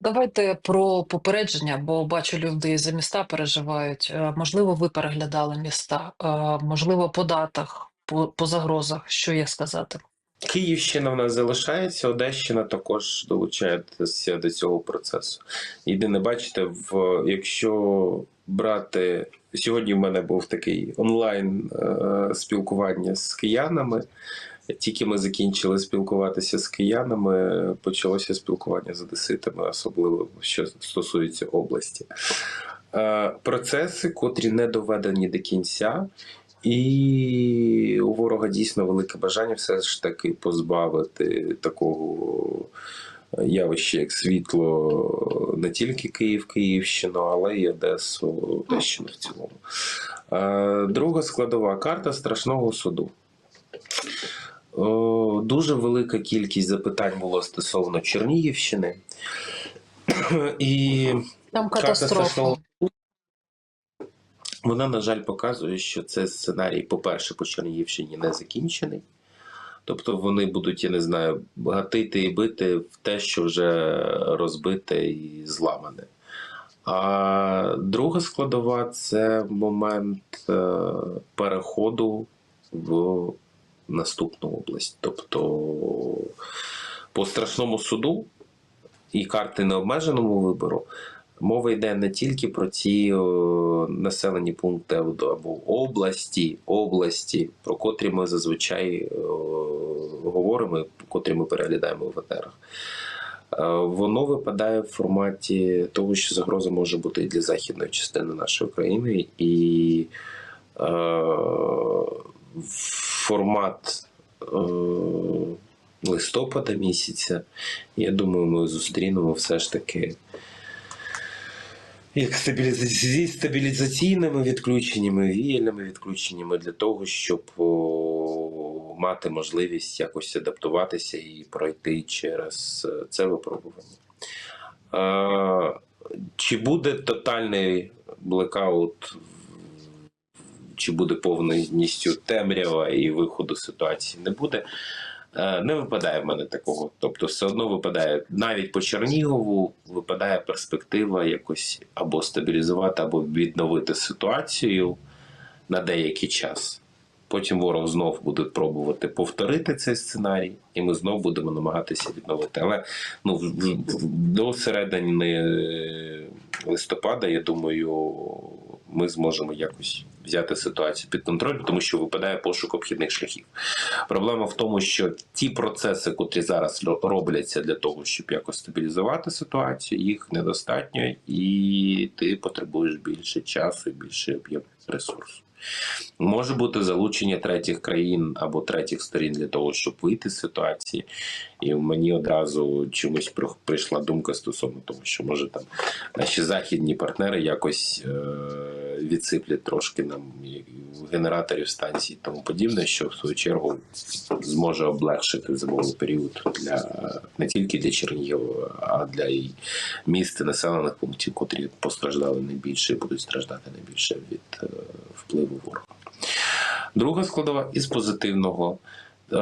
Давайте про попередження, бо бачу, люди за міста переживають. Е, Можливо, ви переглядали міста, Е, можливо, по датах, по, по загрозах. Що є сказати? Київщина в нас залишається, Одещина також долучається до цього процесу. Єдине, бачите, в якщо брати сьогодні, в мене був такий онлайн е, спілкування з киянами. Тільки ми закінчили спілкуватися з киянами, почалося спілкування з одеситами, особливо що стосується області. Е, процеси, котрі не доведені до кінця, і у ворога дійсно велике бажання все ж таки позбавити такого явища, як світло, не тільки Київ, Київщину, але й Одесу, Одещину в цілому. Е, Друга складова карта страшного суду. О, Дуже велика кількість запитань було стосовно Чернігівщини. І Там катастрофа. Вона, на жаль, показує, що цей сценарій, по-перше, по Чернігівщині не закінчений. Тобто вони будуть, я не знаю, гатити і бити в те, що вже розбите і зламане. А друга складова це момент е, переходу в наступну область. Тобто по страшному суду і карти необмеженому вибору мова йде не тільки про ті о, населені пункти або області, області, про котрі ми зазвичай о, говоримо, котрі ми переглядаємо в етерах. Е, Воно випадає в форматі того, що загроза може бути і для західної частини нашої країни, і е, формат е, листопада місяця. Я думаю, ми зустрінемо все ж таки як зі стабілізаційними відключеннями, віяльними відключеннями для того, щоб о, мати можливість якось адаптуватися і пройти через е, це випробування. Е, чи буде тотальний блекаут, чи буде повністю темрява і виходу ситуації не буде. Е, Не випадає в мене такого. Тобто, все одно випадає навіть по Чернігову, випадає перспектива якось або стабілізувати, або відновити ситуацію на деякий час. Потім ворог знов буде пробувати повторити цей сценарій, і ми знов будемо намагатися відновити. Але ну, до середини е, листопада, я думаю, ми зможемо якось взяти ситуацію під контроль, тому що випадає пошук обхідних шляхів. Проблема в тому, що ті процеси, котрі зараз робляться для того, щоб якось стабілізувати ситуацію, їх недостатньо, і ти потребуєш більше часу і більше об'єм ресурсу. Може бути залучення третіх країн або третіх сторін для того, щоб вийти з ситуації. І мені одразу чомусь прийшла думка стосовно того, що може там наші західні партнери якось е- відсиплять трошки нам генераторів станцій і тому подібне, що в свою чергу зможе облегшити зимовий період для не тільки для Чернігова, а для і міст і населених пунктів, котрі постраждали найбільше і будуть страждати найбільше від е, впливу ворога. Друга складова із позитивного. Е,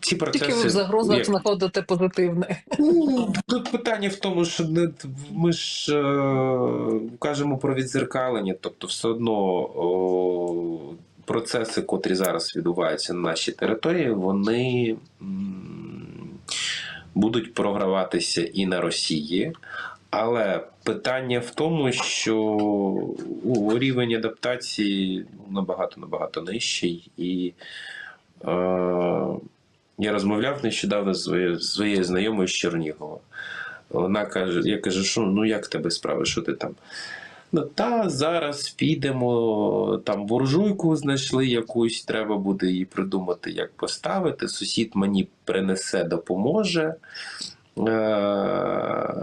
ці процеси, Тільки ви в загрозах як- знаходите позитивне. Ну, тут питання в тому, що ми ж е, кажемо про відзеркалення, тобто все одно о, процеси, котрі зараз відбуваються на нашій території, вони м, будуть програватися і на Росії. Але питання в тому, що у, рівень адаптації набагато набагато нижчий, і е, я розмовляв нещодавно з своєю, знайомою з Чернігова. Вона каже: я кажу, що ну як тебе справи, що ти там? Ну, та зараз підемо, там буржуйку знайшли якусь, треба буде її придумати, як поставити. Сусід мені принесе, допоможе. Е,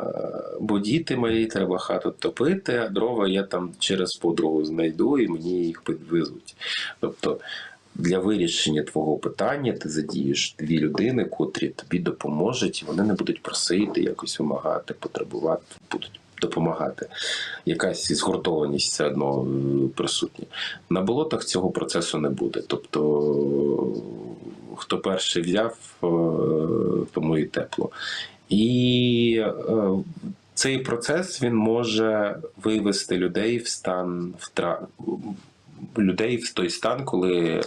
Бо діти мої, треба хату топити, а дрова я там через подругу знайду і мені їх підвезуть. Тобто для вирішення твого питання ти задієш дві людини, котрі тобі допоможуть, і вони не будуть просити, якось вимагати, потребувати, будуть допомагати. Якась згуртованість все одно е, присутня. На болотах цього процесу не буде. Тобто, хто перший взяв, е, тому і тепло. І е, цей процес він може вивести людей в стан втра... людей в той стан, коли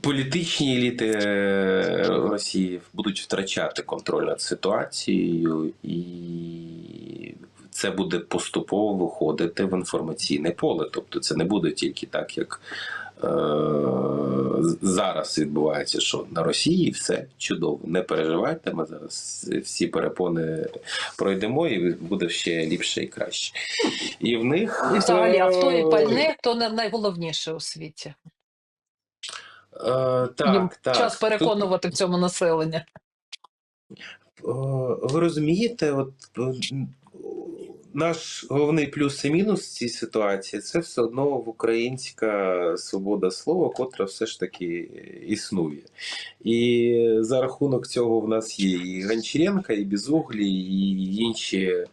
політичні еліти е, Росії будуть втрачати контроль над ситуацією, і це буде поступово виходити в інформаційне поле. Тобто, це не буде тільки так, як зараз відбувається, що на Росії все чудово. Не переживайте, ми зараз всі перепони пройдемо, і буде ще ліпше і краще. І в них І взагалі авто і е, пальне то не найголовніше у світі. Е, так, Їм так. час Тут, переконувати в цьому населення. е, ви розумієте, от е, наш головний плюс і мінус в цій ситуації це все одно українська свобода слова, котра все ж таки існує. І за рахунок цього в нас є і Гончаренко, і Безуглі, і інші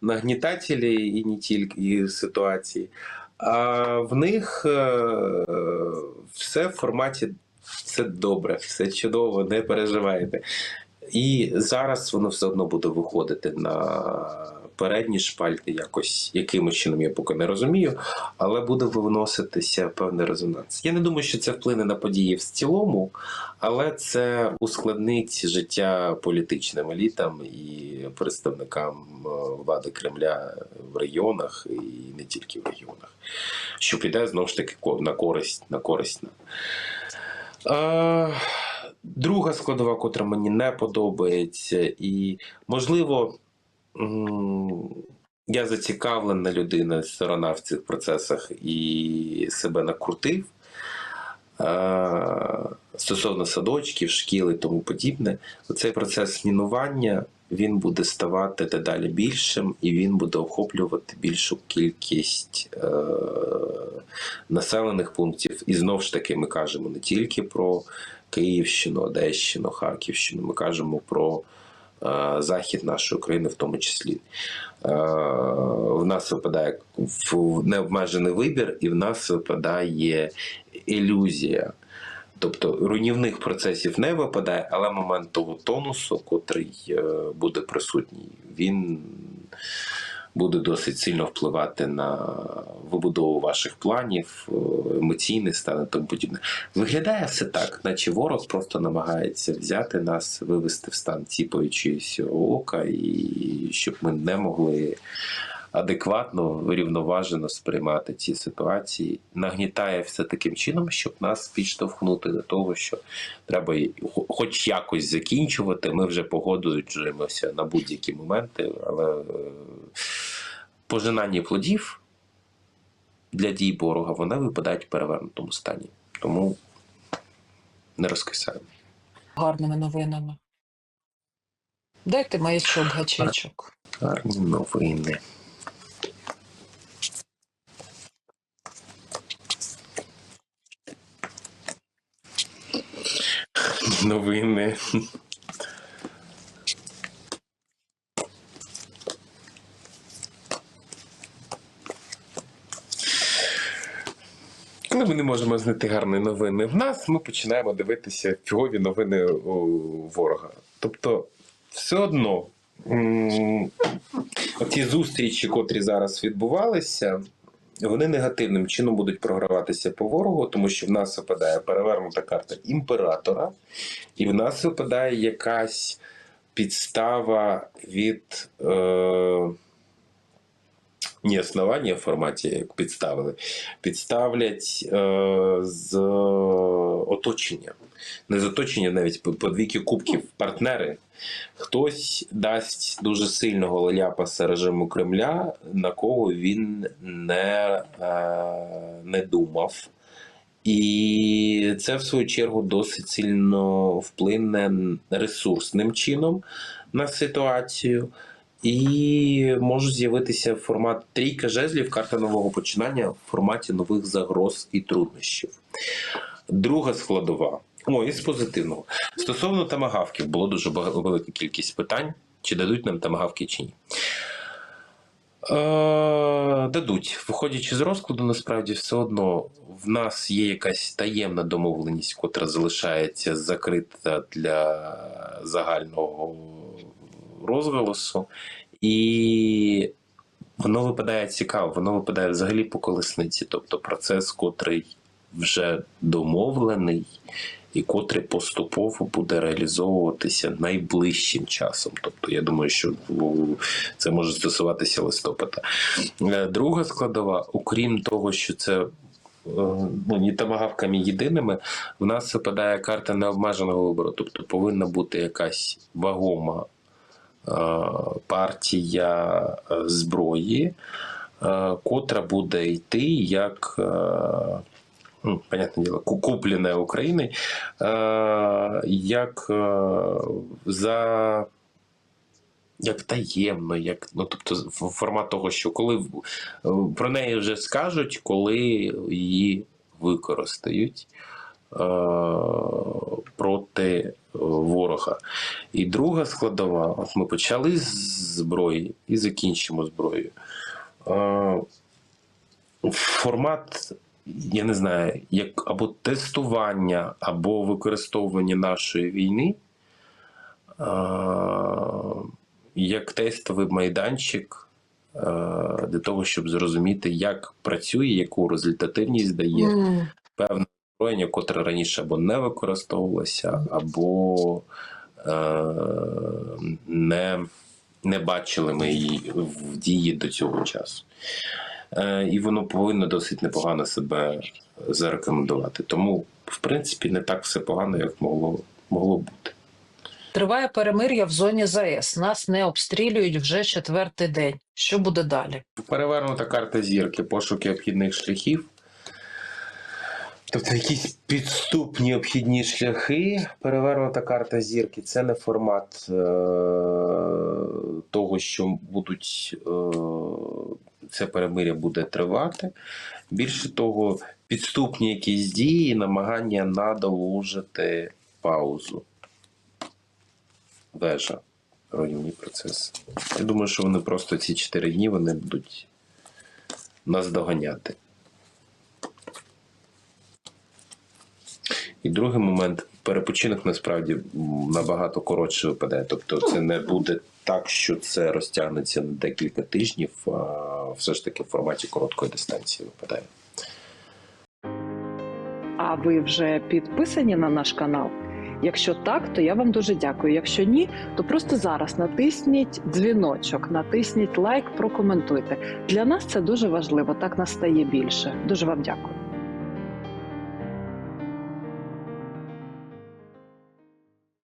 нагнітателі, і не тільки ситуації. А в них е, все в форматі все добре, все чудово, не переживайте. І зараз воно все одно буде виходити на передні шпальти, якось якимось чином я поки не розумію, але буде виноситися певний резонанс. Я не думаю, що це вплине на події в цілому, але це ускладнить життя політичним елітам і представникам е, влади Кремля в регіонах і не тільки в регіонах, що піде знову ж таки на користь на користь нам. Друга складова, котра мені не подобається, і можливо, я зацікавлена людина, сторона в цих процесах і себе накрутив. Е, Стосовно садочків, шкіл і тому подібне, цей процес мінування він буде ставати дедалі більшим, і він буде охоплювати більшу кількість е, населених пунктів. І знову ж таки, ми кажемо не тільки про Київщину, Одещину, Харківщину, ми кажемо про захід нашої України, в тому числі. Е, в нас випадає необмежений вибір, і в нас випадає ілюзія. Тобто руйнівних процесів не випадає, але момент того тонусу, котрий е, буде присутній, він буде досить сильно впливати на вибудову ваших планів, е, емоційний стан і тому подібне. Виглядає все так, наче ворог просто намагається взяти нас, вивести в стан ціпаючись ока, і щоб ми не могли адекватно, рівноважено сприймати ці ситуації, нагнітає все таким чином, щоб нас підштовхнути до того, що треба хоч якось закінчувати. Ми вже погоджуємося на будь-які моменти, але е, пожинання плодів для дій ворога вони випадають в перевернутому стані. Тому не розкисаємо. Гарними новинами. Дайте маячок гачечок. Гарні новини. Новини. Коли ми не можемо знайти гарні новини в нас, ми починаємо дивитися фігові новини у ворога. Тобто, все одно ті зустрічі, котрі зараз відбувалися, вони негативним чином будуть програватися по ворогу, тому що в нас випадає перевернута карта імператора, і в нас випадає якась підстава від. Е, не основання в форматі, як підставили, підставлять е, з оточення. Не з навіть по- двійки кубків партнери. Хтось дасть дуже сильного ляпаса режиму Кремля, на кого він не, е, не думав. І це, в свою чергу, досить сильно вплине ресурсним чином на ситуацію. І можуть з'явитися формат трійка жезлів, карта нового починання в форматі нових загроз і труднощів. Друга складова. О, і з позитивного. Стосовно тамагавків, було дуже велика кількість питань, чи дадуть нам тамагавки чи ні. Е, дадуть. Виходячи з розкладу, насправді все одно в нас є якась таємна домовленість, котра залишається закрита для загального розголосу, і воно випадає цікаво, воно випадає взагалі по колесниці, тобто процес, котрий вже домовлений, і котрий поступово буде реалізовуватися найближчим часом. Тобто, я думаю, що це може стосуватися листопада. Е, Друга складова, окрім того, що це е, ну, ні тамагавками єдиними, в нас випадає карта необмеженого вибору, тобто повинна бути якась вагома е, партія зброї, котра буде йти як. Ну, понятне діло, ку- куплене е, як е, за як таємно, як ну тобто формат того, що коли е, про неї вже скажуть, коли її використають е, проти ворога. І друга складова: от ми почали з зброї і закінчимо зброєю. Е, формат, я не знаю, як або тестування, або використовування нашої війни. Е, як тестовий майданчик е, для того, щоб зрозуміти, як працює, яку результативність дає М, певне озброєння, котре раніше або не використовувалося, або е, не, не бачили ми її в дії до цього часу. Е, і воно повинно досить непогано себе зарекомендувати. Тому, в принципі, не так все погано, як могло, могло бути. Триває перемир'я в зоні ЗАЕС. Нас не обстрілюють вже четвертий день. Що буде далі? Перевернута карта зірки, пошуки обхідних шляхів. Тобто якісь підступні обхідні шляхи. Перевернута карта зірки це не формат е- того, що будуть е- це перемир'я буде тривати. Більше того, підступні якісь дії, намагання надолужити паузу. Вежа. Руйнівні процеси. Я думаю, що вони просто ці 4 дні вони будуть нас доганяти. І другий момент перепочинок насправді набагато коротше випадає. Тобто, це не буде так, що це розтягнеться на декілька тижнів, а все ж таки в форматі короткої дистанції випадає. А ви вже підписані на наш канал? Якщо так, то я вам дуже дякую. Якщо ні, то просто зараз натисніть дзвіночок, натисніть лайк, прокоментуйте. Для нас це дуже важливо. Так нас стає більше. Дуже вам дякую.